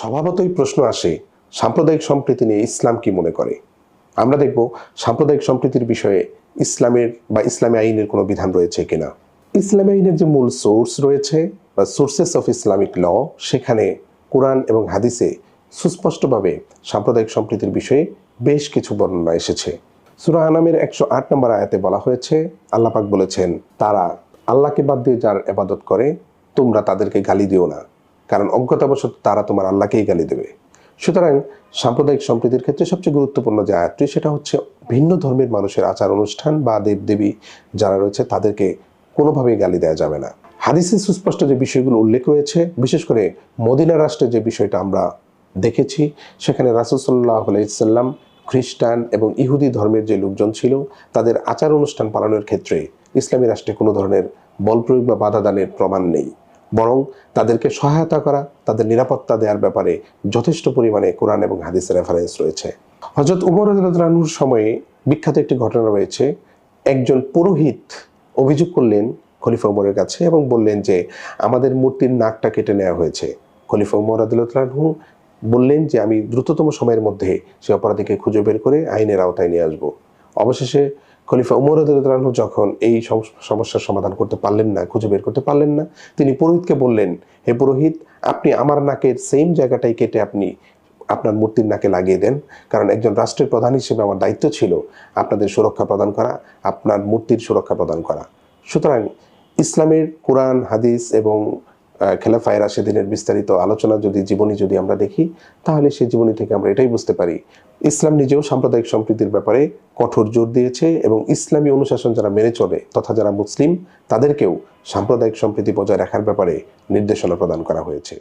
স্বভাবতই প্রশ্ন আসে, সাম্প্রদায়িক সম্প্রীতি নিয়ে ইসলাম কি মনে করে? আমরা দেখব সাম্প্রদায়িক সম্প্রীতির বিষয়ে ইসলামের বা ইসলামী আইনের কোনো বিধান রয়েছে কিনা। ইসলামী আইনের যে মূল সোর্স রয়েছে বা সোর্সেস অফ ইসলামিক ল, সেখানে কোরআন এবং হাদিসে সুস্পষ্টভাবে সাম্প্রদায়িক সম্প্রীতির বিষয়ে বেশ কিছু বর্ণনা এসেছে। সুরা আনামের একশো আট নম্বর আয়াতে বলা হয়েছে আল্লাপাক বলেছেন, তারা আল্লাহকে বাদ দিয়ে যার এবাদত করে, তোমরা তাদেরকে গালি দিও না। কারণ অজ্ঞতাবশত তারা তোমার আল্লাহকেই গালি দেবে। সুতরাং সাম্প্রদায়িক সম্প্রীতির ক্ষেত্রে সবচেয়ে গুরুত্বপূর্ণ যে আয়াতটি, সেটা হচ্ছে ভিন্ন ধর্মের মানুষের আচার অনুষ্ঠান বা দেবদেবী যারা রয়েছে, তাদেরকে কোনোভাবেই গালি দেওয়া যাবে না। হাদিসে সুস্পষ্ট যে বিষয়গুলো উল্লেখ রয়েছে, বিশেষ করে মদিনা রাষ্ট্রে যে বিষয়টা আমরা দেখেছি, সেখানে রাসুসাল্লাহ আলাইসাল্লাম খ্রিস্টান এবং ইহুদি ধর্মের যে লোকজন ছিল, তাদের আচার অনুষ্ঠান পালনের ক্ষেত্রে ইসলামী রাষ্ট্রে কোনো ধরনের বল প্রয়োগ বা বাধা দানের প্রমাণ নেই। বরং তাদেরকে সহায়তা করা, তাদের নিরাপত্তা দেওয়ার ব্যাপারে যথেষ্ট পরিমাণে কোরআন এবং হাদিসের রেফারেন্স রয়েছে। হজরত উমর রানুর সময়ে বিখ্যাত একটি ঘটনা রয়েছে। একজন পুরোহিত অভিযোগ করলেন খলিফা উমরের কাছে এবং বললেন যে, আমাদের মূর্তির নাকটা কেটে নেওয়া হয়েছে। খলিফা উমর আদিলতলানহু বললেন যে, আমি দ্রুততম সময়ের মধ্যে সে অপরাধীকে খুঁজে বের করে আইনের আওতায় নিয়ে আসব। অবশেষে খলিফা উমর আদিলতলানহু যখন এই সম- সমস্যার সমাধান করতে পারলেন না, খুঁজে বের করতে পারলেন না, তিনি পুরোহিতকে বললেন, হে পুরোহিত, আপনি আমার নাকের সেম জায়গাটাই কেটে আপনি আপনার মূর্তির নাকে লাগিয়ে দেন। কারণ একজন রাষ্ট্রের প্রধান হিসেবে আমার দায়িত্ব ছিল আপনাদের সুরক্ষা প্রদান করা, আপনার মূর্তির সুরক্ষা প্রদান করা। সুতরাং ইসলামের কোরআন, হাদিস এবং খেলাফায় রাশেদিনের বিস্তারিত আলোচনা যদি জীবনী যদি আমরা দেখি, তাহলে সেই জীবনী থেকে আমরা এটাই বুঝতে পারি। ইসলাম নিজেও সাম্প্রদায়িক সম্প্রীতির ব্যাপারে কঠোর জোর দিয়েছে এবং ইসলামী অনুশাসন যারা মেনে চলে তথা যারা মুসলিম, তাদেরকেও সাম্প্রদায়িক সম্প্রীতি বজায় রাখার ব্যাপারে নির্দেশনা প্রদান করা হয়েছে।